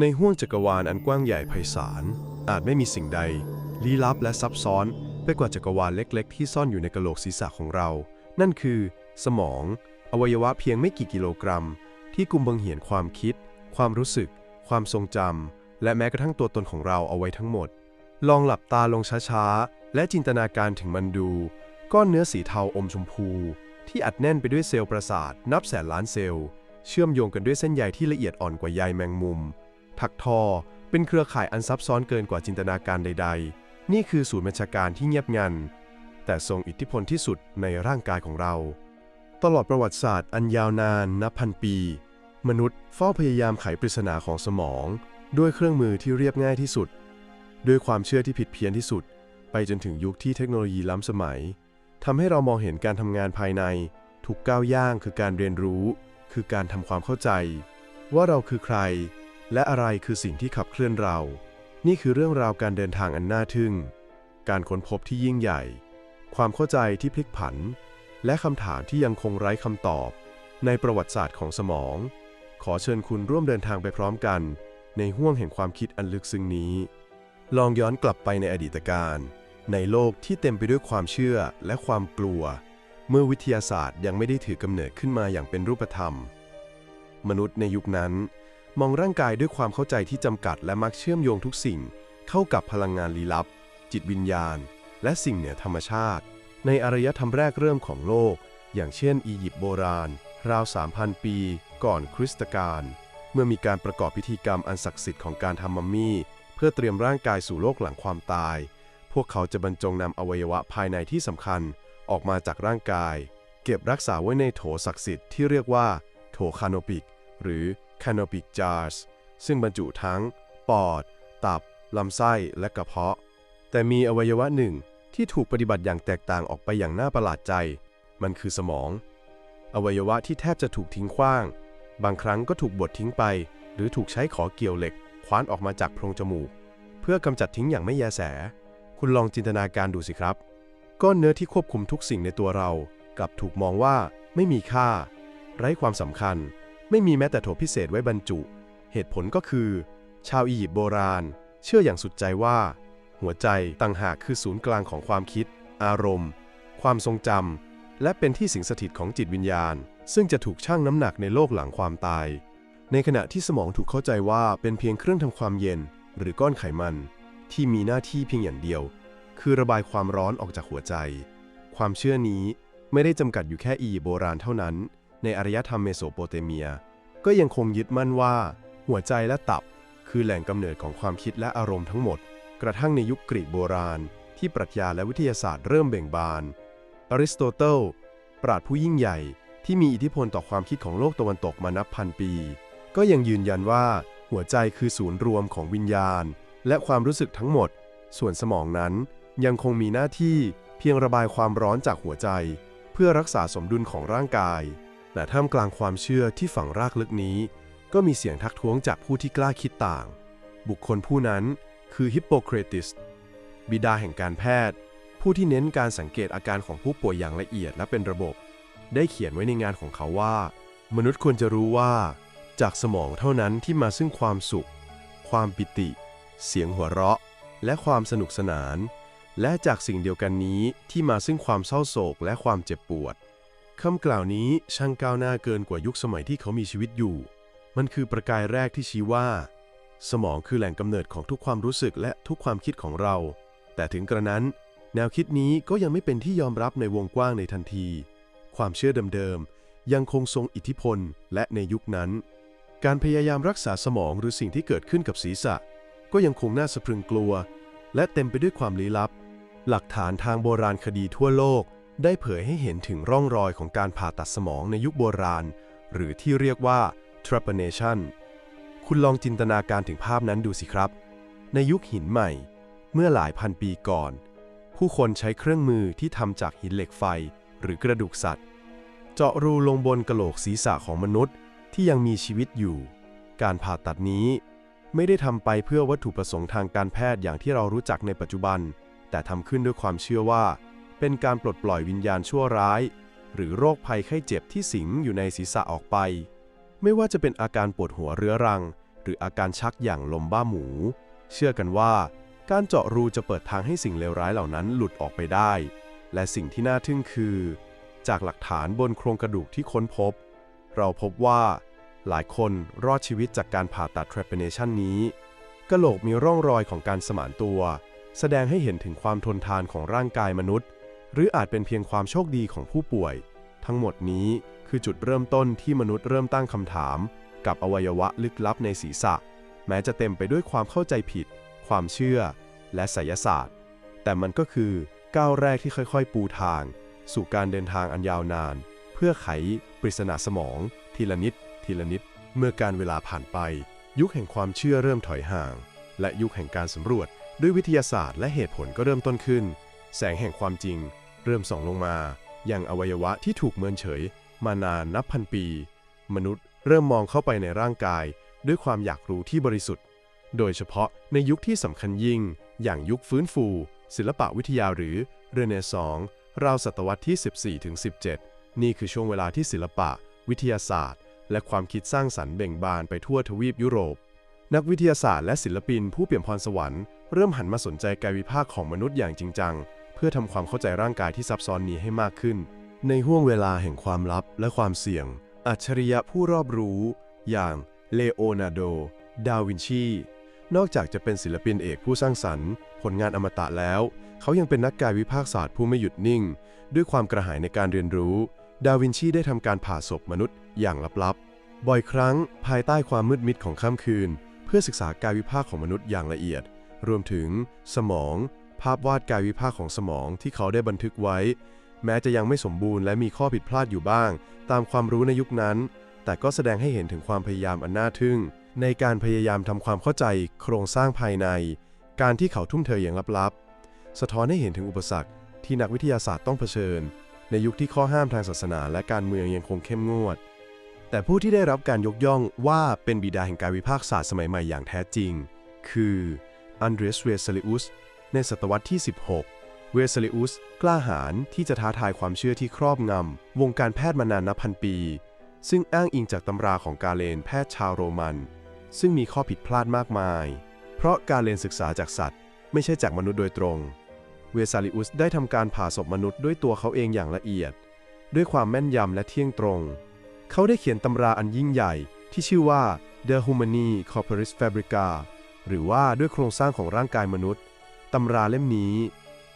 ในห้วงจักรวาลอันกว้างใหญ่ไพศาล อาจไม่มีสิ่งใด ลี้ลับและซับซ้อนไปกว่าจักรวาลเล็กๆ ที่ซ่อนอยู่ในกะโหลกศีรษะของเรา นั่นคือ สมอง อวัยวะเพียงไม่กี่กิโลกรัม ที่กุมบังเหียนความคิด ความรู้สึก ความทรงจำและแม้กระทั่งตัวตนของเราเอาไว้ทั้งหมด ลองหลับตาลงช้าๆ และจินตนาการถึงมันดู ก้อนเนื้อสีเทาอมชมพู ที่อัดแน่นไปด้วยเซลล์ประสาท นับแสนล้านเซลล์ เชื่อมโยงกันด้วยเส้นใยที่ละเอียดอ่อนกว่าใยแมงมุม ถักทอ เป็นเครือข่ายอันซับซ้อนเกินกว่าจินตนาการใด ๆ นี่คือศูนย์บัญชาการที่เงียบงัน แต่ทรงอิทธิพลที่สุดในร่างกายของเรา ตลอดประวัติศาสตร์อันยาวนานนับพันปี มนุษย์เฝ้าพยายามไขปริศนาของสมอง ด้วยเครื่องมือที่เรียบง่ายที่สุด ด้วยความเชื่อที่ผิดเพี้ยนที่สุด ไปจนถึงยุคที่เทคโนโลยีล้ำสมัยทำให้เรามองเห็นการทำงานภายในทุกก้าวย่างคือการเรียนรู้ คือการทำความเข้าใจ ว่าเราคือใคร และอะไรคือสิ่งที่ขับเคลื่อนเรา นี่คือเรื่องราวการเดินทางอันน่าทึ่ง การค้นพบที่ยิ่งใหญ่ ความเข้าใจที่พลิกผัน และคำถามที่ยังคงไร้คำตอบ ในประวัติศาสตร์ของสมอง ขอเชิญคุณร่วมเดินทางไปพร้อมกัน ในห้วงแห่งความคิดอันลึกซึ้งนี้ ลองย้อนกลับไปในอดีตการในโลกที่เต็มไปด้วยความเชื่อและความกลัว เมื่อวิทยาศาสตร์ยังไม่ได้ถือกำเนิดขึ้นมาอย่างเป็นรูปธรรม มนุษย์ในยุคนั้น มองร่างกายด้วยความเข้าใจที่จำกัดและมักเชื่อมโยงทุกสิ่ง เข้ากับพลังงานลี้ลับ จิตวิญญาณ และสิ่งเหนือธรรมชาติ ในอารยธรรมแรกเริ่มของโลก อย่างเช่น อียิปต์โบราณ ราว 3,000 ปี ก่อนคริสตกาลเมื่อมีการประกอบพิธีกรรมอันศักดิ์สิทธิ์ของการทำมัมมี่ เพื่อเตรียมร่างกายสู่โลกหลังความตาย พวกเขาจะบรรจงนำอวัยวะภายในที่สำคัญออกมาจากร่างกาย เก็บรักษาไว้ในโถศักดิ์สิทธิ์ที่เรียกว่า โถคาโนปิก หรือ canopic jars ซึ่งบรรจุทั้ง ปอด ตับ ลำไส้ และกระเพาะ แต่มีอวัยวะหนึ่งที่ถูกปฏิบัติอย่างแตกต่างออกไปอย่างน่าประหลาดใจ มันคือสมอง อวัยวะที่แทบจะถูกทิ้งขว้าง บางครั้งก็ถูกบดทิ้งไป หรือถูกใช้ขอเกี่ยวเหล็ก คว้านออกมาจากโพรงจมูก เพื่อกำจัดทิ้งอย่างไม่แยแส คุณลองจินตนาการดูสิครับ ก้อนเนื้อที่ควบคุมทุกสิ่งในตัวเรา กลับถูกมองว่าไม่มีค่า ไร้ความสำคัญ ไม่มีแม้แต่โถพิเศษไว้บรรจุ เหตุผลก็คือ ชาวอียิปต์โบราณ เชื่ออย่างสุดใจว่า หัวใจต่างหากคือศูนย์กลางของความคิด อารมณ์ ความทรงจำและเป็นที่สิงสถิตของจิตวิญญาณ ซึ่งจะถูกชั่งน้ำหนักในโลกหลังความตาย ในขณะที่สมองถูกเข้าใจว่าเป็นเพียงเครื่องทำความเย็น หรือก้อนไขมัน ที่มีหน้าที่เพียงอย่างเดียว คือระบายความร้อนออกจากหัวใจ ความเชื่อนี้ไม่ได้จำกัดอยู่แค่อียิปต์โบราณเท่านั้น ในอารยธรรมเมโสโปเตเมีย ก็ยังคงยึดมั่นว่า หัวใจและตับ คือแหล่งกำเนิดของความคิดและอารมณ์ทั้งหมด กระทั่งในยุคกรีกโบราณ ที่ปรัชญาและวิทยาศาสตร์เริ่มเบ่งบานอริสโตเติลปราชญ์ผู้ยิ่งใหญ่ที่มีอิทธิพลต่อความคิดของโลกตะวันตกมานับพันปี ก็ยังยืนยันว่าหัวใจคือศูนย์รวมของวิญญาณ และความรู้สึกทั้งหมด ส่วนสมองนั้นยังคงมีหน้าที่เพียงระบายความร้อนจากหัวใจ เพื่อรักษาสมดุลของร่างกาย แต่ท่ามกลางความเชื่อที่ฝังรากลึกนี้ ก็มีเสียงทักท้วงจากผู้ที่กล้าคิดต่าง บุคคลผู้นั้นคือฮิปโปเครติส บิดาแห่งการแพทย์ ผู้ที่เน้นการสังเกตอาการของผู้ป่วยอย่างละเอียดและเป็นระบบ ได้เขียนไว้ในงานของเขาว่า มนุษย์ควรจะรู้ว่า จากสมองเท่านั้นที่มาซึ่งความสุข ความปิติ เสียงหัวเราะ และความสนุกสนาน และจากสิ่งเดียวกันนี้ที่มาซึ่งความเศร้าโศกและความเจ็บปวด คำกล่าวนี้ช่างก้าวหน้าเกินกว่ายุคสมัยที่เขามีชีวิตอยู่ มันคือประกายแรกที่ชี้ว่า สมองคือแหล่งกำเนิดของทุกความรู้สึกและทุกความคิดของเรา แต่ถึงกระนั้น แนวคิดนี้ก็ยังไม่เป็นที่ยอมรับในวงกว้างในทันที ความเชื่อเดิมๆยังคงทรงอิทธิพลและในยุคนั้น การพยายามรักษาสมองหรือสิ่งที่เกิดขึ้นกับศีรษะ ก็ยังคงน่าสะพรึงกลัว และเต็มไปด้วยความลี้ลับ หลักฐานทางโบราณคดีทั่วโลก ได้เผยให้เห็นถึงร่องรอยของการผ่าตัดสมองในยุคโบราณ หรือที่เรียกว่า trepanation คุณลองจินตนาการถึงภาพนั้นดูสิครับ ในยุคหินใหม่ เมื่อหลายพันปีก่อน ผู้คนใช้เครื่องมือที่ทำจากหินเหล็กไฟ หรือกระดูกสัตว์ เจาะรูลงบนกระโหลกศีรษะของมนุษย์ที่ยังมีชีวิตอยู่ การผ่าตัดนี้ ไม่ได้ทำไปเพื่อวัตถุประสงค์ทางการแพทย์อย่างที่เรารู้จักในปัจจุบัน แต่ทำขึ้นด้วยความเชื่อว่า เป็นการปลดปล่อยวิญญาณชั่วร้าย หรือโรคภัยไข้เจ็บที่สิงอยู่ในศีรษะออกไป ไม่ว่าจะเป็นอาการปวดหัวเรื้อรัง หรืออาการชักอย่างลมบ้าหมู เชื่อกันว่า การเจาะรูจะเปิดทางให้สิ่งเลวร้ายเหล่านั้นหลุดออกไปได้ และสิ่งที่น่าทึ่งคือ จากหลักฐานบนโครงกระดูกที่ค้นพบ เราพบว่า หลายคนรอดชีวิตจากการผ่าตัด trepanation นี้กระโหลกมีร่องรอยของการสมานตัว แสดงให้เห็นถึงความทนทานของร่างกายมนุษย์ หรืออาจเป็นเพียงความโชคดีของผู้ป่วย ทั้งหมดนี้คือจุดเริ่มต้นที่มนุษย์เริ่มตั้งคำถาม กับอวัยวะลึกลับในศีรษะ แม้จะเต็มไปด้วยความเข้าใจผิด ความเชื่อ และไสยศาสตร์ แต่มันก็คือก้าวแรกที่ค่อยๆ ปูทาง สู่การเดินทางอันยาวนาน เพื่อไขปริศนาสมอง ทีละนิด ทีละนิด เมื่อการเวลาผ่านไป ยุคแห่งความเชื่อเริ่มถอยห่าง และยุคแห่งการสำรวจด้วยวิทยาศาสตร์และเหตุผลก็เริ่มต้นขึ้น แสงแห่งความจริง เริ่มส่องลงมาอยังอวัยวะที่ถูกเมินเฉย มานานนับพันปี มนุษย์เริ่มมองเข้าไปในร่างกาย ด้วยความอยากรู้ที่บริสุทธิ์ โดยเฉพาะในยุคที่สำคัญยิ่ง อย่างยุคฟื้นฟู ศิลปะวิทยาหรือเรเนซองส์ราวศตวรรษที่ 14-17 นี่คือช่วงเวลาที่ศิลปะ วิทยาศาสตร์ และความคิดสร้างสรรค์เบ่งบานไปทั่วทวีปยุโรป นักวิทยาศาสตร์และศิลปินผู้เปี่ยมพรสวรรค์เริ่มหันมาสนใจกายวิภาคของมนุษย์อย่างจริงจัง พื่อทำความเข้าใจร่างกายที่ซับซ้อนนี้ให้มากขึ้น ในห่วงเวลาแห่งความลับและความเสี่ยง อัจฉริยะผู้รอบรู้ อย่างเลโอนาร์โด ดาวินชี นอกจากจะเป็นศิลปินเอกผู้สร้างสรรค์ ผลงานอมตะแล้ว เขายังเป็นนักกายวิภาคศาสตร์ผู้ไม่หยุดนิ่ง ด้วยความกระหายในการเรียนรู้ ดาวินชีได้ทำการผ่าศพมนุษย์อย่างลับๆ บ่อยครั้งภายใต้ความมืดมิดของค่ำคืน เพื่อศึกษากายวิภาคของมนุษย์อย่างละเอียด รวมถึง สมอง ภาพวาดกายวิภาคของสมองที่เขาได้บันทึกไว้ แม้จะยังไม่สมบูรณ์และมีข้อผิดพลาดอยู่บ้าง ตามความรู้ในยุคนั้น แต่ก็แสดงให้เห็นถึงความพยายามอันน่าทึ่ง ในการพยายามทำความเข้าใจโครงสร้างภายใน การที่เขาทุ่มเทอย่างลับๆ สะท้อนให้เห็นถึงอุปสรรคที่นักวิทยาศาสตร์ต้องเผชิญ ในยุคที่ข้อห้ามทางศาสนาและการเมืองยังคงเข้มงวด แต่ผู้ที่ได้รับการยกย่องว่าเป็นบิดาแห่งการวิพากษ์ศาสตร์สมัยใหม่อย่างแท้จริง คืออันเดรสเวเซลิอุส ในศตวรรษที่ 16 เวเลิอุสกล้าหาญที่จะท้าทายความเชื่อที่ครอบงำ วงการแพทย์มานานนับพันปี ซึ่งอ้างอิงจากตำราของกาเลนแพทย์ชาวโรมัน ซึ่งมีข้อผิดพลาดมากมาย เพราะกาเรียนศึกษาจากสัตว์ ไม่ใช่จากมนุษย์โดยตรง เวซาลิอุสได้ทำการผ่าศพมนุษย์ด้วยตัวเขาเองอย่างละเอียด ด้วยความแม่นยำและเที่ยงตรง เขาได้เขียนตำราอันยิ่งใหญ่ที่ชื่อว่า The Humani Corporis Fabrica หรือว่าด้วยโครงสร้างของร่างกายมนุษย์ ตำราเล่มนี้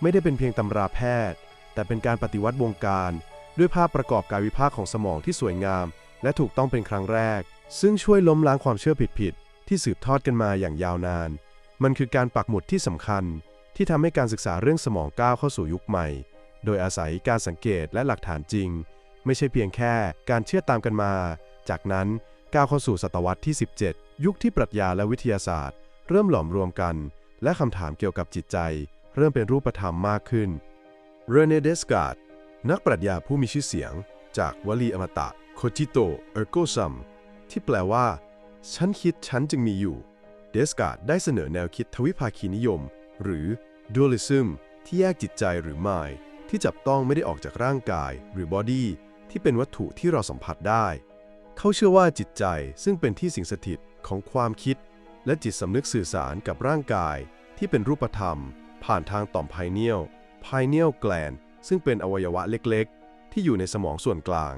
ไม่ได้เป็นเพียงตำราแพทย์ แต่เป็นการปฏิวัติวงการ ด้วยภาพประกอบกายวิภาคของสมองที่สวยงาม และถูกต้องเป็นครั้งแรก ซึ่งช่วยล้มล้างความเชื่อผิดๆที่สืบทอดกันมาอย่างยาวนาน มันคือการปักหมุดที่สำคัญ ที่ทำให้การศึกษาเรื่องสมองก้าวเข้าสู่ยุคใหม่ โดยอาศัยการสังเกตและหลักฐานจริง ไม่ใช่เพียงแค่การเชื่อตามกันมา จากนั้นก้าวเข้าสู่ศตวรรษที่ 17 ยุคที่ปรัชญาและวิทยาศาสตร์ เริ่มหลอมรวมกัน และคำถามเกี่ยวกับจิตใจ เริ่มเป็นรูปธรรมมากขึ้นเรเนเดสการ์ดนักปรัชญาผู้มีชื่อเสียง จากวลีอมตะโคจิโตเอร์โกซัมที่แปลว่า ฉันคิดฉันจึงมีอยู่ เดสการ์ดได้เสนอแนวคิดทวิภาคีนิยม หรือ dualism ที่แยกจิตใจหรือ mind ที่จับต้องไม่ได้ออกจากร่างกาย หรือ body ที่เป็นวัตถุที่เราสัมผัสได้ เขาเชื่อว่าจิตใจซึ่งเป็นที่สิงสถิตของความคิด และจิตสำนึกสื่อสารกับร่างกายที่เป็นรูปธรรม ผ่านทางต่อมไพเนียล pineal gland ซึ่งเป็นอวัยวะเล็กๆ ที่อยู่ในสมองส่วนกลาง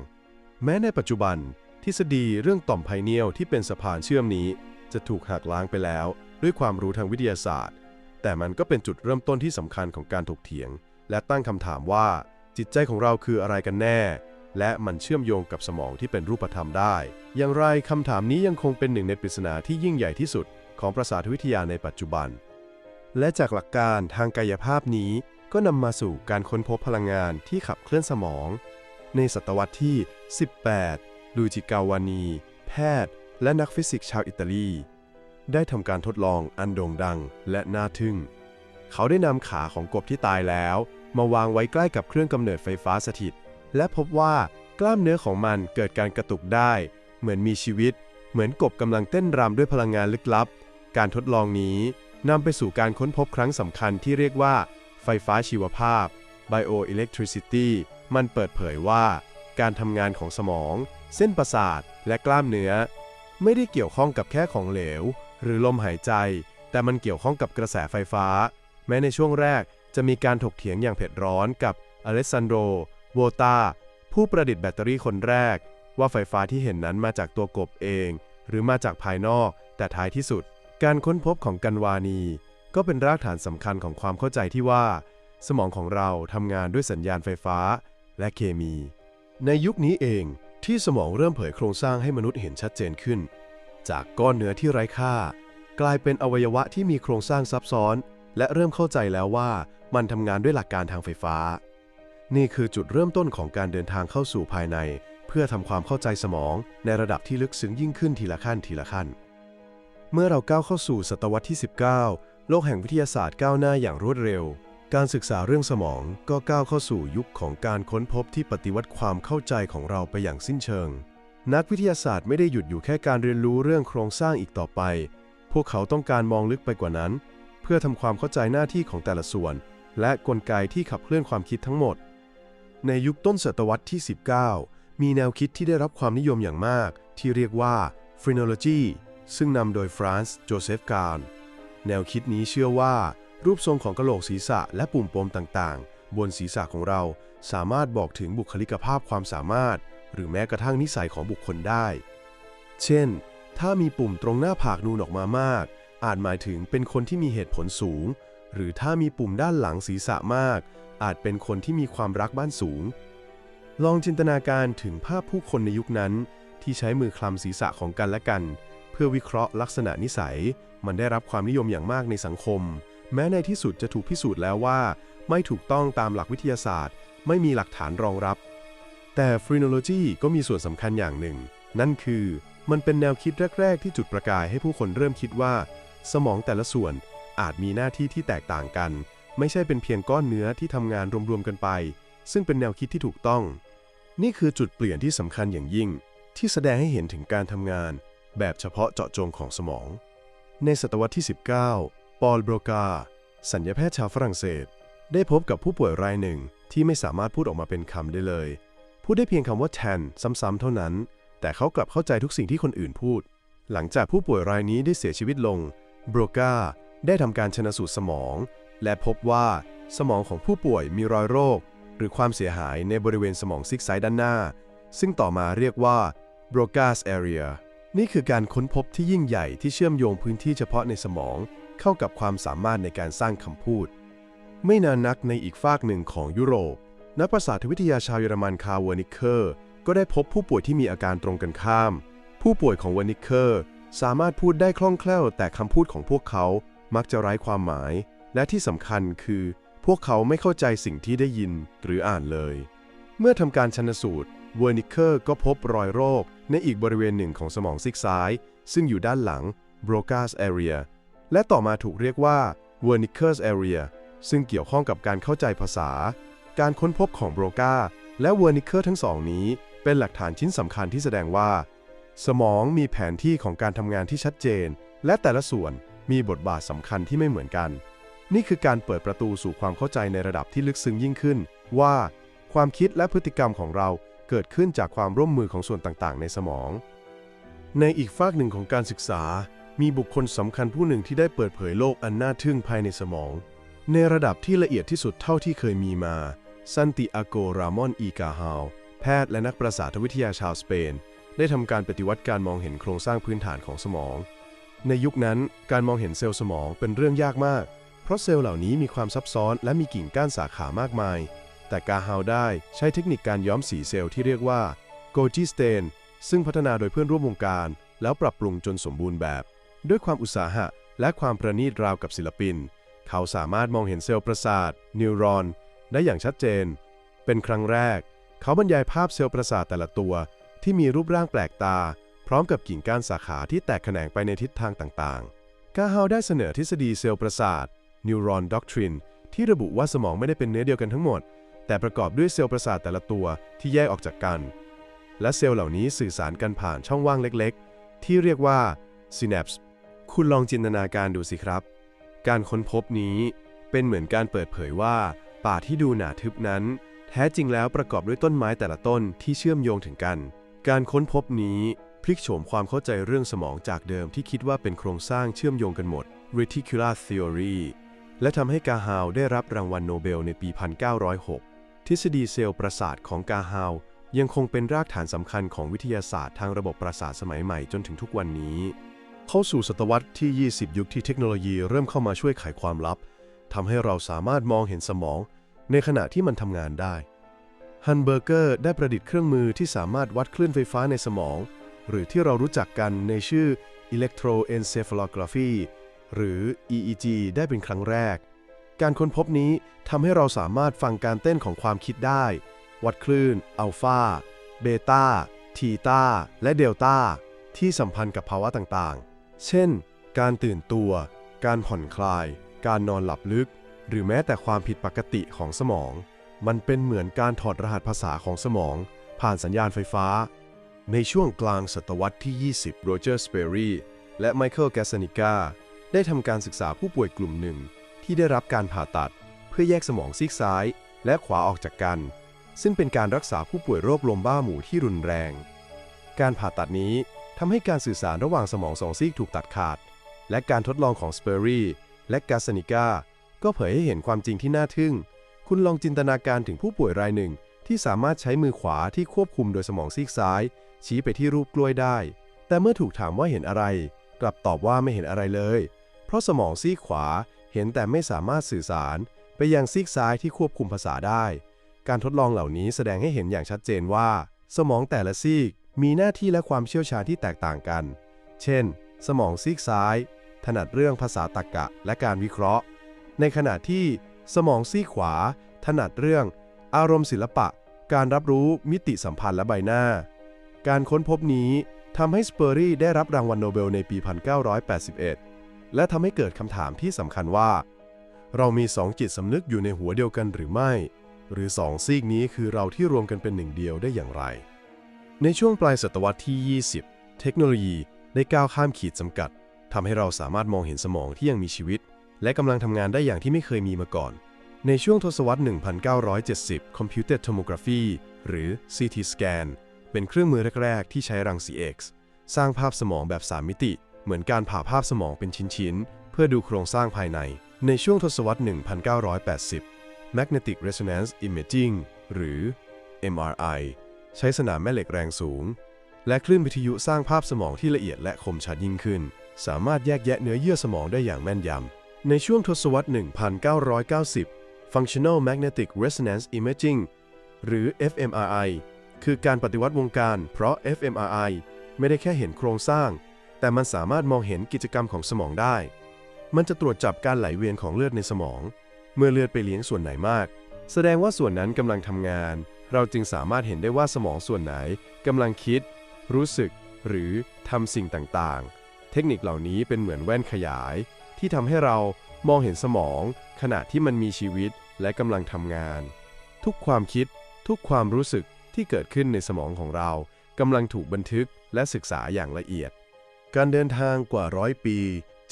แม้ในปัจจุบัน ทฤษฎีเรื่องต่อมไพเนียลที่เป็นสะพานเชื่อมนี้ จะถูกหักล้างไปแล้ว ด้วยความรู้ทางวิทยาศาสตร์ แต่มันก็เป็นจุดเริ่มต้นที่สำคัญของการถกเถียง และตั้งคำถามว่า จิตใจของเราคืออะไรกันแน่ และมันเชื่อมโยงกับสมองที่เป็นรูปธรรมได้ อย่างไรคำถามนี้ยังคงเป็นหนึ่งในปริศนาที่ยิ่งใหญ่ที่สุด ของประสาทวิทยาในปัจจุบัน และจากหลักการทางกายภาพนี้ก็นำมาสู่การค้นพบพลังงานที่ขับเคลื่อนสมอง ในศตวรรษที่ 18 ลูจิกาวานี แพทย์ และนักฟิสิกส์ชาวอิตาลี ได้ทำการทดลองอันโด่งดังและน่าทึ่ง เขาได้นำขาของกบที่ตายแล้ว มาวางไว้ใกล้กับเครื่องกำเนิดไฟฟ้าสถิต และพบว่ากล้ามเนื้อของมันเกิดการกระตุกได้ เหมือนมีชีวิต เหมือนกบกำลังเต้นรำด้วยพลังงานลึกลับ การทดลองนี้นำไปสู่การค้นพบครั้งสำคัญที่เรียกว่า ไฟฟ้าชีวภาพ bioelectricity มันเปิดเผยว่า การทำงานของสมอง เส้นประสาท และกล้ามเนื้อ ไม่ได้เกี่ยวข้องกับแค่ของเหลว หรือลมหายใจ แต่มันเกี่ยวข้องกับกระแสไฟฟ้า แม้ในช่วงแรกจะมีการถกเถียงอย่างเผ็ดร้อนกับอเลสซานโด โวตาผู้ประดิษฐ์แบตเตอรี่คนแรก ว่าไฟฟ้าที่เห็นนั้นมาจากตัวกบเอง หรือมาจากภายนอก แต่ท้ายที่สุด การค้นพบของกันวานี ก็เป็นรากฐานสำคัญของความเข้าใจที่ว่า สมองของเราทำงานด้วยสัญญาณไฟฟ้า และเคมี ในยุคนี้เองที่สมองเริ่มเผยโครงสร้างให้มนุษย์เห็นชัดเจนขึ้น จากก้อนเนื้อที่ไร้ค่า กลายเป็นอวัยวะที่มีโครงสร้างซับซ้อน และเริ่มเข้าใจแล้วว่ามันทำงานด้วยหลักการทางไฟฟ้า นี่คือจุดเริ่มต้นของการเดินทางเข้าสู่ภายใน เพื่อทำความเข้าใจสมองในระดับที่ลึกซึ้งยิ่งขึ้นทีละขั้นทีละขั้น เมื่อเราก้าวเข้าสู่ศตวรรษที่ 19 โลกแห่งวิทยาศาสตร์ก้าวหน้าอย่างรวดเร็ว การศึกษาเรื่องสมองก็ก้าวเข้าสู่ยุคของการค้นพบที่ปฏิวัติความเข้าใจของเราไปอย่างสิ้นเชิง นักวิทยาศาสตร์ไม่ได้หยุดอยู่แค่การเรียนรู้เรื่องโครงสร้างอีกต่อไป พวกเขาต้องการมองลึกไปกว่านั้น เพื่อทำความเข้าใจหน้าที่ของแต่ละส่วน และกลไกที่ขับเคลื่อนความคิดทั้งหมด ในยุคต้นศตวรรษที่ 19 มีแนวคิดที่ได้รับความนิยมอย่างมาก ที่เรียกว่า phrenology ซึ่งนำโดยฟรานซ์โจเซฟการ์แนวคิดนี้เชื่อว่า รูปทรงของกะโหลกศีรษะและปุ่มปมต่างๆ บนศีรษะของเราสามารถบอกถึงบุคลิกภาพความสามารถ หรือแม้กระทั่งนิสัยของบุคคลได้ เช่น ถ้ามีปุ่มตรงหน้าผากนูนออกมามาก อาจหมายถึงเป็นคนที่มีเหตุผลสูง หรือถ้ามีปุ่มด้านหลังศีรษะมาก อาจเป็นคนที่มีความรักบ้านสูง ลองจินตนาการถึงภาพผู้คนในยุคนั้น ที่ใช้มือคลำศีรษะของกันและกัน เพื่อวิเคราะห์ลักษณะนิสัย มันได้รับความนิยมอย่างมากในสังคม แม้ในที่สุดจะถูกพิสูจน์แล้วว่า ไม่ถูกต้องตามหลักวิทยาศาสตร์ ไม่มีหลักฐานรองรับ แต่ phrenology ก็มีส่วนสำคัญอย่างหนึ่ง นั่นคือมันเป็นแนวคิดแรก ๆ ที่จุดประกายให้ผู้คนเริ่มคิดว่า สมองแต่ละส่วนอาจมีหน้าที่ที่แตกต่างกัน ไม่ใช่เป็นเพียงก้อนเนื้อที่ทำงานรวมๆกันไป ซึ่งเป็นแนวคิดที่ถูกต้อง นี่คือจุดเปลี่ยนที่สำคัญอย่างยิ่ง ที่แสดงให้เห็นถึงการทำงาน แบบเฉพาะเจาะจงของสมอง ในศตวรรษที่ 19 ปอลโบรกา สัญญาแพทย์ชาวฝรั่งเศส ได้พบกับผู้ป่วยรายหนึ่งที่ไม่สามารถพูดออกมาเป็นคำได้เลย พูดได้เพียงคำว่า tan ซ้ำๆเท่านั้น แต่เขากลับเข้าใจทุกสิ่งที่คนอื่นพูด หลังจากผู้ป่วยรายนี้ได้เสียชีวิตลง โบรกาได้ทำการชนะสูตรสมอง และพบว่าสมองของผู้ป่วยมีรอยโรค หรือความเสียหายในบริเวณสมองซีกซ้ายด้านหน้า ซึ่งต่อมาเรียกว่า Broca's area นี่คือการค้นพบที่ยิ่งใหญ่ที่เชื่อมโยงพื้นที่เฉพาะในสมองเข้ากับความสามารถในการสร้างคำพูด ไม่นานนักในอีกฝากหนึ่งของยุโรป นักประสาทวิทยาชาวเยอรมันคาร์วอนิเคอร์ ก็ได้พบผู้ป่วยที่มีอาการตรงกันข้าม ผู้ป่วยของวอนิเคอร์ สามารถพูดได้คล่องแคล่ว แต่คำพูดของพวกเขามักจะไร้ความหมาย และที่สำคัญคือ พวกเขาไม่เข้าใจสิ่งที่ได้ยินหรืออ่านเลย เมื่อทำการชันสูตรเวอร์นิเคอร์ก็พบรอยโรค ในอีกบริเวณหนึ่งของสมองซีกซ้าย ซึ่งอยู่ด้านหลัง Broca's area และต่อมาถูกเรียกว่า Wernicke's area ซึ่งเกี่ยวข้องกับการเข้าใจภาษา การค้นพบของโบรกาและเวอร์นิเคอร์ทั้งสองนี้ เป็นหลักฐานชิ้นสำคัญที่แสดงว่า สมองมีแผนที่ของการทำงานที่ชัดเจน และแต่ละส่วนมีบทบาทสำคัญที่ไม่เหมือนกัน นี่คือการเปิดประตูสู่ความเข้าใจในระดับที่ลึกซึ้งยิ่งขึ้น ว่า ความคิดและพฤติกรรมของเราเกิดขึ้นจากความร่วมมือของส่วนต่างๆ ในสมอง ในอีกฝากหนึ่งของการศึกษา มีบุคคลสำคัญผู้หนึ่งที่ได้เปิดเผยโลกอันน่าทึ่งภายในสมอง ในระดับที่ละเอียดที่สุดเท่าที่เคยมีมาซันติอาโก รามอน อีกาฮาว แพทย์และนักประสาทวิทยาชาวสเปน ได้ทำการปฏิวัติการมองเห็นโครงสร้างพื้นฐานของสมอง ในยุคนั้น การมองเห็นเซลล์สมองเป็นเรื่องยากมาก เพราะเซลล์เหล่านี้มีความซับซ้อนและมีกิ่งก้านสาขามากมาย แต่กาฮาวได้ใช้เทคนิคการย้อมสีเซลล์ที่เรียกว่าโกจิสเตนซึ่งพัฒนาโดยเพื่อนร่วมวงการ แล้วปรับปรุงจนสมบูรณ์แบบ ด้วยความอุตสาหะ และความประณีตราวกับศิลปิน เขาสามารถมองเห็นเซลล์ประสาทนิวรอน ได้อย่างชัดเจน เป็นครั้งแรก เขาบรรยายภาพเซลล์ประสาทแต่ละตัว ที่มีรูปร่างแปลกตา พร้อมกับกิ่งก้านสาขาที่แตกแขนงไปในทิศทางต่างๆ กาฮาวได้เสนอทฤษฎีเซลล์ประสาท Neuron Doctrine ที่ระบุว่าสมองไม่ได้เป็นเนื้อเดียวกันทั้งหมด แต่ประกอบด้วยเซลล์ประสาทแต่ละตัวที่แยกออกจากกัน และเซลล์เหล่านี้สื่อสารกันผ่านช่องว่างเล็กๆ ที่เรียกว่า synapse คุณลองจินตนาการดูสิครับ การค้นพบนี้เป็นเหมือนการเปิดเผยว่า ป่าที่ดูหนาทึบนั้น แท้จริงแล้วประกอบด้วยต้นไม้แต่ละต้นที่เชื่อมโยงถึงกัน การค้นพบนี้พลิกโฉมความเข้าใจเรื่องสมองจากเดิมที่คิดว่าเป็นโครงสร้างเชื่อมโยงกันหมด reticular theory และทำให้กาฮาวได้รับรางวัลโนเบลในปี 1906 ทฤษฎีเซลล์ประสาทของกาฮาวยังคงเป็นรากฐานสำคัญของวิทยาศาสตร์ทางระบบประสาทสมัยใหม่จนถึงทุกวันนี้ เข้าสู่ศตวรรษที่ 20 ยุคที่เทคโนโลยีเริ่มเข้ามาช่วยไขความลับทำให้เราสามารถมองเห็นสมอง ในขณะที่มันทำงานได้ฮันเบอร์เกอร์ได้ประดิษฐ์เครื่องมือที่สามารถวัดคลื่นไฟฟ้าในสมอง หรือที่เรารู้จักกันในชื่อ electroencephalography หรือ EEG ได้เป็นครั้งแรก การค้นพบนี้ทำให้เราสามารถฟังการเต้นของความคิดได้ วัดคลื่น อัลฟา เบต้า ทีตาและเดลต้า ที่สัมพันธ์กับภาวะต่างๆ เช่น การตื่นตัว การผ่อนคลาย การนอนหลับลึก หรือแม้แต่ความผิดปกติของสมอง มันเป็นเหมือนการถอดรหัสภาษาของสมอง ผ่านสัญญาณไฟฟ้า ในช่วงกลางศตวรรษที่ 20 โรเจอร์ สเปรี และไมเคิล แกสนิกา ได้ทำการศึกษาผู้ป่วยกลุ่มหนึ่ง ที่ได้รับการผ่าตัด เพื่อแยกสมองซีกซ้าย และขวาออกจากกัน ซึ่งเป็นการรักษาผู้ป่วยโรคลมบ้าหมูที่รุนแรง การผ่าตัดนี้ทำให้การสื่อสารระหว่างสมองสองซีกถูกตัดขาด และการทดลองของสเปอรีและกาสนิกาก็เผยให้เห็นความจริงที่น่าทึ่ง คุณลองจินตนาการถึงผู้ป่วยรายหนึ่ง ที่สามารถใช้มือขวาที่ควบคุมโดยสมองซีกซ้าย ชี้ไปที่รูปกล้วยได้ แต่เมื่อถูกถามว่าเห็นอะไร กลับตอบว่าไม่เห็นอะไรเลย เพราะสมองซีกขวาเห็นแต่ไม่สามารถสื่อสาร ไปยังซีกซ้ายที่ควบคุมภาษาได้ การทดลองเหล่านี้แสดงให้เห็นอย่างชัดเจนว่า สมองแต่ละซีกมีหน้าที่และความเชี่ยวชาญที่แตกต่างกัน เช่น สมองซีกซ้าย ถนัดเรื่องภาษาตรรกะและการวิเคราะห์ ในขณะที่สมองซีกขวา ถนัดเรื่อง อารมณ์ศิลปะ การรับรู้มิติสัมพันธ์และใบหน้า การค้นพบนี้ทำให้สเปอรี่ได้รับรางวัลโนเบลในปี 1981 และทำให้เกิดคำถามที่สำคัญว่า เรามีสองจิตสำนึกอยู่ในหัวเดียวกันหรือไม่ หรือสองซีกนี้คือเราที่รวมกันเป็นหนึ่งเดียวได้อย่างไร ในช่วงปลายศตวรรษที่ 20 เทคโนโลยีได้ก้าวข้ามขีดจำกัดทำให้เราสามารถมองเห็นสมองที่ยังมีชีวิต และกำลังทำงานได้อย่างที่ไม่เคยมีมาก่อน ในช่วงทศวรรษ 1970 Computed Tomography หรือ CT scan เป็นเครื่องมือแรก ๆ ที่ใช้รังสี X สร้างภาพสมองแบบ 3 มิติ เหมือนการผ่าภาพสมองเป็นชิ้นๆ เพื่อดูโครงสร้างภายใน ในช่วงทศวรรษ 1980 Magnetic Resonance Imaging หรือ MRI ใช้สนามแม่เหล็กแรงสูง และคลื่นวิทยุสร้างภาพสมองที่ละเอียดและคมชัดยิ่งขึ้น สามารถแยกแยะเนื้อเยื่อสมองได้อย่างแม่นยำ ในช่วงทศวรรษ 1990 Functional Magnetic Resonance Imaging หรือ fMRI คือการปฏิวัติวงการ เพราะ fMRI ไม่ได้แค่เห็นโครงสร้าง แต่มันสามารถมองเห็นกิจกรรมของสมองได้ มันจะตรวจจับการไหลเวียนของเลือดในสมอง เมื่อเลือดไปเลี้ยงส่วนไหนมาก แสดงว่าส่วนนั้นกำลังทำงาน เราจึงสามารถเห็นได้ว่าสมองส่วนไหนกำลังคิด รู้สึก หรือทำสิ่งต่างๆ เทคนิคเหล่านี้เป็นเหมือนแว่นขยาย ที่ทำให้เรามองเห็นสมอง ขณะที่มันมีชีวิตและกำลังทำงาน ทุกความคิด ทุกความรู้สึกที่เกิดขึ้นในสมองของเรากำลังถูกบันทึกและศึกษาอย่างละเอียด การเดินทางกว่าร้อยปี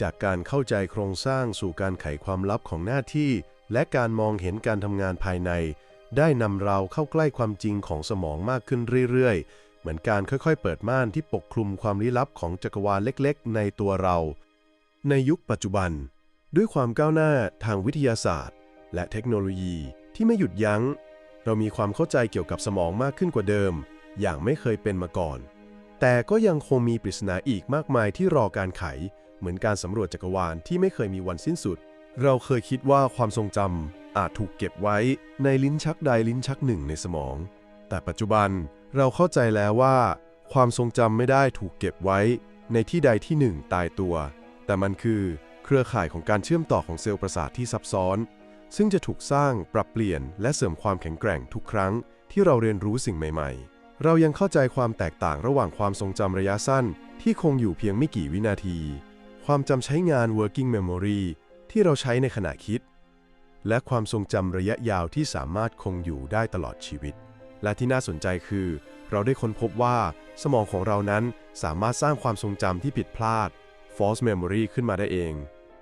จากการเข้าใจโครงสร้างสู่การไขความลับของหน้าที่ และการมองเห็นการทำงานภายใน ได้นำเราเข้าใกล้ความจริงของสมองมากขึ้นเรื่อยๆ เหมือนการค่อยๆ เปิดม่านที่ปกคลุมความลี้ลับของจักรวาลเล็กๆ ในตัวเรา ในยุคปัจจุบัน ด้วยความก้าวหน้าทางวิทยาศาสตร์ และเทคโนโลยีที่ไม่หยุดยัง้ง เรามีความเข้าใจเกี่ยวกับสมองมากขึ้นกว่าเดิม อย่างไม่เคยเป็นมาก่อน แต่ก็ยังคงมีปริศนาอีกมากมายที่รอการไข เหมือนการสำรวจจักรวาลที่ไม่เคยมีวันสิ้นสุด เราเคยคิดว่าความทรงจำอาจถูกเก็บไว้ในลิ้นชักใดลิ้นชักหนึ่งในสมอง แต่ปัจจุบันเราเข้าใจแล้วว่า ความทรงจำไม่ได้ถูกเก็บไว้ ในที่ใดที่หนึ่งตายตัว แต่มันคือเครือข่ายของการเชื่อมต่อของเซลล์ประสาทที่ซับซ้อน ซึ่งจะถูกสร้างปรับเปลี่ยนและเสริมความแข็งแกร่งทุกครั้งที่เราเรียนรู้สิ่งใหม่ ๆ เรายังเข้าใจความแตกต่างระหว่างความทรงจำระยะสั้น ที่คงอยู่เพียงไม่กี่วินาที ความจำใช้งาน working memory ที่เราใช้ในขณะคิด และความทรงจำระยะยาวที่สามารถคงอยู่ได้ตลอดชีวิต และที่น่าสนใจคือ เราได้ค้นพบว่า สมองของเรานั้นสามารถสร้างความทรงจำที่ผิดพลาด false memory ขึ้นมาได้เอง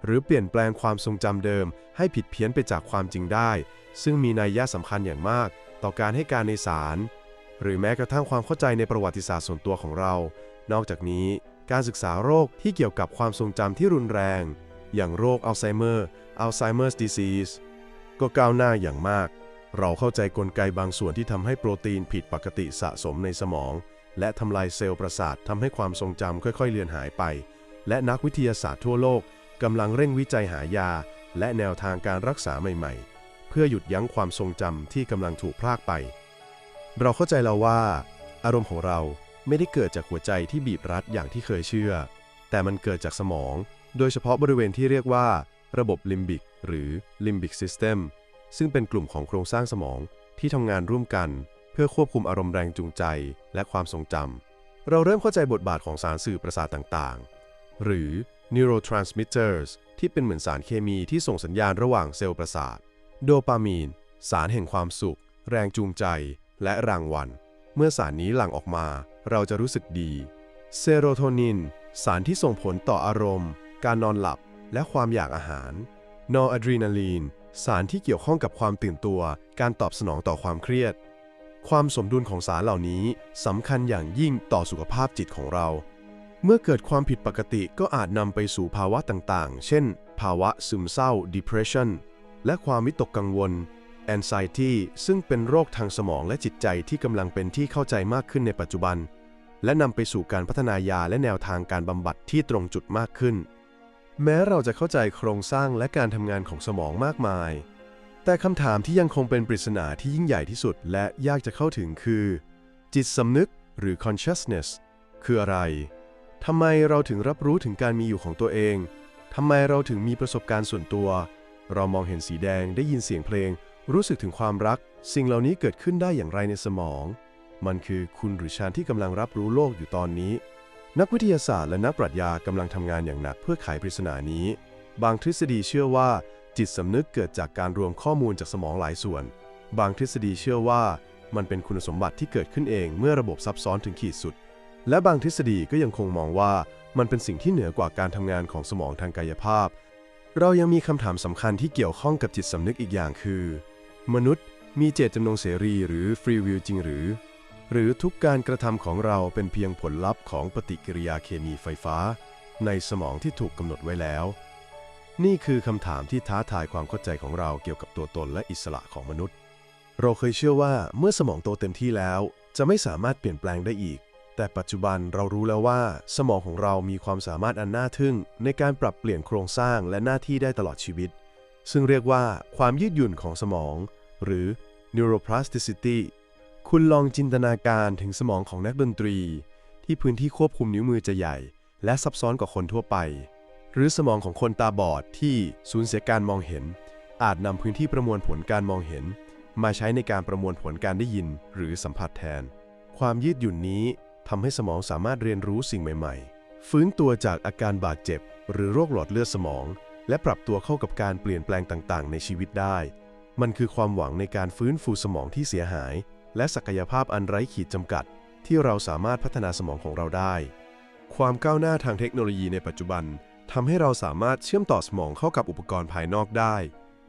หรือเปลี่ยนแปลงความทรงจำเดิม ให้ผิดเพี้ยนไปจากความจริงได้ ซึ่งมีนัยยะสำคัญอย่างมาก ต่อการให้การในศาล หรือแม้กระทั่งความเข้าใจในประวัติศาสตร์ส่วนตัวของเรา นอกจากนี้การศึกษาโรคที่เกี่ยวกับความทรงจำที่รุนแรง อย่างโรคอัลไซเมอร์ Alzheimer's disease ก็ก้าวหน้าอย่างมาก เราเข้าใจกลไกบางส่วนที่ทำให้โปรตีนผิดปกติสะสมในสมอง และทำลายเซลล์ประสาททำให้ความทรงจำค่อยๆ เลือนหายไป และนักวิทยาศาสตร์ทั่วโลกกำลังเร่งวิจัยหายา และแนวทางการรักษาใหม่ ๆ เพื่อหยุดยั้งความทรงจำที่กำลังถูกพรากไป เราเข้าใจแล้วว่า อารมณ์ของเราไม่ได้เกิดจากหัวใจที่บีบรัดอย่างที่เคยเชื่อ แต่มันเกิดจากสมอง โดยเฉพาะบริเวณที่เรียกว่า ระบบลิมบิกหรือ limbic system ซึ่งเป็นกลุ่มของโครงสร้างสมองที่ทำงานร่วมกัน เพื่อควบคุมอารมณ์แรงจูงใจ และความทรงจำเราเริ่มเข้าใจบทบาทของสารสื่อประสาทต่างๆ หรือ neurotransmitters ที่เป็นเหมือนสารเคมีที่ส่งสัญญาณระหว่างเซลล์ประสาท โดปามีน สารแห่งความสุข แรงจูงใจ และรางวัล เมื่อสารนี้หลั่งออกมา เราจะรู้สึกดี เซโรโทนิน สารที่ส่งผลต่ออารมณ์ การนอนหลับ และความอยากอาหาร นอร์อะดรีนาลีน สารที่เกี่ยวข้องกับความตื่นตัว การตอบสนองต่อความเครียด ความสมดุลของสารเหล่านี้สำคัญอย่างยิ่งต่อสุขภาพจิตของเรา เมื่อเกิดความผิดปกติก็อาจนำไปสู่ภาวะต่างๆ เช่น ภาวะซึมเศร้า depression และความวิตกกังวล anxiety ซึ่งเป็นโรคทางสมองและจิตใจที่กำลังเป็นที่เข้าใจมากขึ้นในปัจจุบัน และนำไปสู่การพัฒนายาและแนวทางการบำบัดที่ตรงจุดมากขึ้น แม้เราจะเข้าใจโครงสร้างและการทำงานของสมองมากมาย แต่คำถามที่ยังคงเป็นปริศนาที่ยิ่งใหญ่ที่สุด และยากจะเข้าถึงคือ จิตสำนึกหรือ consciousness คืออะไร ทำไมเราถึงรับรู้ถึงการมีอยู่ของตัวเอง ทำไมเราถึงมีประสบการณ์ส่วนตัว เรามองเห็นสีแดงได้ยินเสียงเพลง รู้สึกถึงความรัก สิ่งเหล่านี้เกิดขึ้นได้อย่างไรในสมอง มันคือคุณหรือฉันที่กำลังรับรู้โลกอยู่ตอนนี้ นักวิทยาศาสตร์และนักปรัชญากำลังทำงานอย่างหนักเพื่อไขปริศนานี้ บางทฤษฎีเชื่อว่า จิตสำนึกเกิดจากการรวมข้อมูลจากสมองหลายส่วน บางทฤษฎีเชื่อว่า มันเป็นคุณสมบัติที่เกิดขึ้นเองเมื่อระบบซับซ้อนถึงขีดสุด และบางทฤษฎีก็ยังคงมองว่า มันเป็นสิ่งที่เหนือกว่าการทำงานของสมองทางกายภาพ เรายังมีคำถามสำคัญที่เกี่ยวข้องกับจิตสำนึกอีกอย่างคือ มนุษย์มีเจตจำนงเสรีหรือฟรีวิลจริงหรือ หรือทุกการกระทำของเราเป็นเพียงผลลัพธ์ของปฏิกิริยาเคมีไฟฟ้า ในสมองที่ถูกกำหนดไว้แล้ว นี่คือคำถามที่ท้าทายความเข้าใจของเราเกี่ยวกับตัวตนและอิสระของมนุษย์ เราเคยเชื่อว่าเมื่อสมองโตเต็มที่แล้ว จะไม่สามารถเปลี่ยนแปลงได้อีก แต่ปัจจุบันเรารู้แล้วว่า สมองของเรามีความสามารถอันน่าทึ่ง ในการปรับเปลี่ยนโครงสร้างและหน้าที่ได้ตลอดชีวิต ซึ่งเรียกว่าความยืดหยุ่นของสมอง หรือ neuroplasticity คุณลองจินตนาการถึงสมองของนักดนตรี ที่พื้นที่ควบคุมนิ้วมือจะใหญ่ และซับซ้อนกว่าคนทั่วไป หรือสมองของคนตาบอดที่สูญเสียการมองเห็น อาจนำพื้นที่ประมวลผลการมองเห็น มาใช้ในการประมวลผลการได้ยินหรือสัมผัสแทน ความยืดหยุ่นนี้ทำให้สมองสามารถเรียนรู้สิ่งใหม่ๆ ฟื้นตัวจากอาการบาดเจ็บ หรือโรคหลอดเลือดสมอง และปรับตัวเข้ากับการเปลี่ยนแปลงต่างๆ ในชีวิตได้ มันคือความหวังในการฟื้นฟูสมองที่เสียหาย และศักยภาพอันไร้ขีดจำกัด ที่เราสามารถพัฒนาสมองของเราได้ ความก้าวหน้าทางเทคโนโลยีในปัจจุบันทำให้เราสามารถเชื่อมต่อสมองเข้ากับอุปกรณ์ภายนอกได้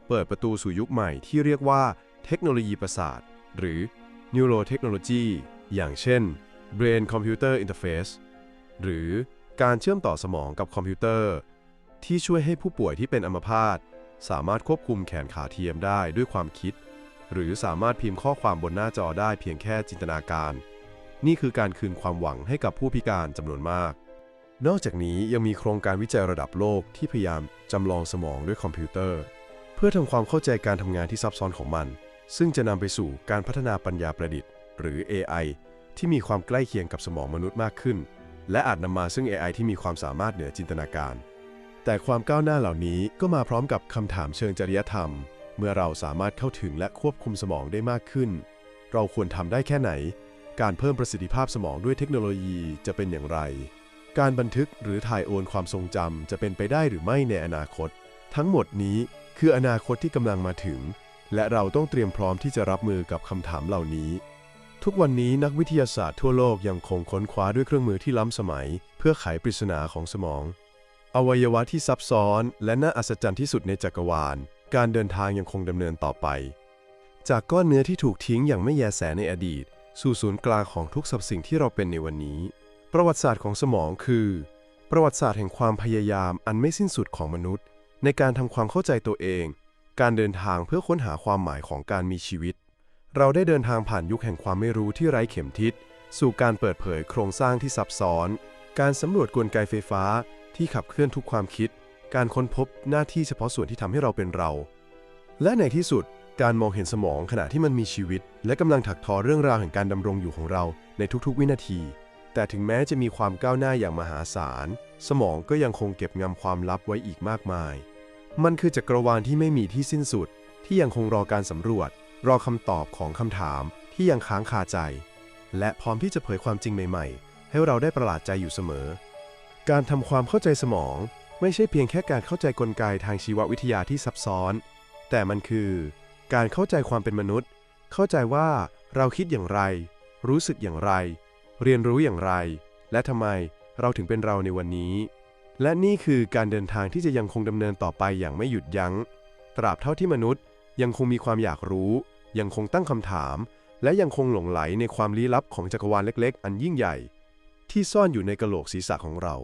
เปิดประตูสู่ยุคใหม่ที่เรียกว่าเทคโนโลยีประสาท หรือ neurotechnology อย่างเช่น brain computer interface หรือการเชื่อมต่อสมองกับคอมพิวเตอร์ ที่ช่วยให้ผู้ป่วยที่เป็นอัมพาต สามารถควบคุมแขนขาเทียมได้ด้วยความคิด หรือสามารถพิมพ์ข้อความบนหน้าจอได้เพียงแค่จินตนาการ นี่คือการคืนความหวังให้กับผู้พิการจำนวนมาก นอกจากนี้ยังมีโครงการวิจัยระดับโลกที่พยายามจำลองสมองด้วยคอมพิวเตอร์ เพื่อทำความเข้าใจการทำงานที่ซับซ้อนของมัน ซึ่งจะนำไปสู่การพัฒนาปัญญาประดิษฐ์ หรือ AI ที่มีความใกล้เคียงกับสมองมนุษย์มากขึ้น และอาจนำมาซึ่ง AI ที่มีความสามารถเหนือจินตนาการ แต่ความก้าวหน้าเหล่านี้ก็มาพร้อมกับคำถามเชิงจริยธรรม เมื่อเราสามารถเข้าถึงและควบคุมสมองได้มากขึ้น เราควรทำได้แค่ไหน การเพิ่มประสิทธิภาพสมองด้วยเทคโนโลยีจะเป็นอย่างไร การบันทึกหรือถ่ายโอนความทรงจำจะเป็นไปได้หรือไม่ในอนาคต ทั้งหมดนี้คืออนาคตที่กำลังมาถึง และเราต้องเตรียมพร้อมที่จะรับมือกับคำถามเหล่านี้ ทุกวันนี้นักวิทยาศาสตร์ทั่วโลกยังคงค้นคว้าด้วยเครื่องมือที่ล้ำสมัย เพื่อไขปริศนาของสมอง อวัยวะที่ซับซ้อน และน่าอัศจรรย์ที่สุดในจักรวาล การเดินทางยังคงดำเนินต่อไป จากก้อนเนื้อที่ถูกทิ้งอย่างไม่แยแสในอดีต สู่ศูนย์กลางของทุกสรรพสิ่งที่เราเป็นในวันนี้ปประวัติศาสตร์ของสมองคือ ประวัติศาสตร์แห่งความพยายามอันไม่สิ้นสุดของมนุษย์ ในการทำความเข้าใจตัวเอง การเดินทางเพื่อค้นหาความหมายของการมีชีวิต เราได้เดินทางผ่านยุคแห่งความไม่รู้ที่ไร้เข็มทิศ สู่การเปิดเผยโครงสร้างที่ซับซ้อน การสำรวจกลไกไฟฟ้า ที่ขับเคลื่อนทุกความคิด การค้นพบหน้าที่เฉพาะส่วนที่ทำให้เราเป็นเรา และในที่สุดการมองเห็นสมองขณะที่มันมีชีวิต และกำลังถักทอเรื่องราวแห่งการดำรงอยู่ของเราในทุกๆ วินาที แต่ถึงแม้จะมีความก้าวหน้าอย่างมหาศาล สมองก็ยังคงเก็บงำความลับไว้อีกมากมาย มันคือจักรวาลที่ไม่มีที่สิ้นสุด ที่ยังคงรอการสำรวจ รอคำตอบของคำถามที่ยังค้างคาใจ และพร้อมที่จะเผยความจริงใหม่ ๆ ให้เราได้ประหลาดใจอยู่เสมอ การทำความเข้าใจสมองไม่ใช่เพียงแค่การเข้าใจกลไกทางชีววิทยาที่ซับซ้อน แต่มันคือ การเข้าใจความเป็นมนุษย์ เข้าใจว่าเราคิดอย่างไร รู้สึกอย่างไร เรียนรู้อย่างไร และทำไมเราถึงเป็นเราในวันนี้ และนี่คือการเดินทางที่จะยังคงดำเนินต่อไปอย่างไม่หยุดยัง้ง ตราบเท่าที่มนุษย์ ยังคงมีความอยากรู้ ยังคงตั้งคำถาม และยังคงหลงไหลในความลี้ลับของจักรวาลเล็ก ๆ อันยิ่งใหญ่ ที่ซ่อนอยู่ในกะโหลกศีรษะของเรา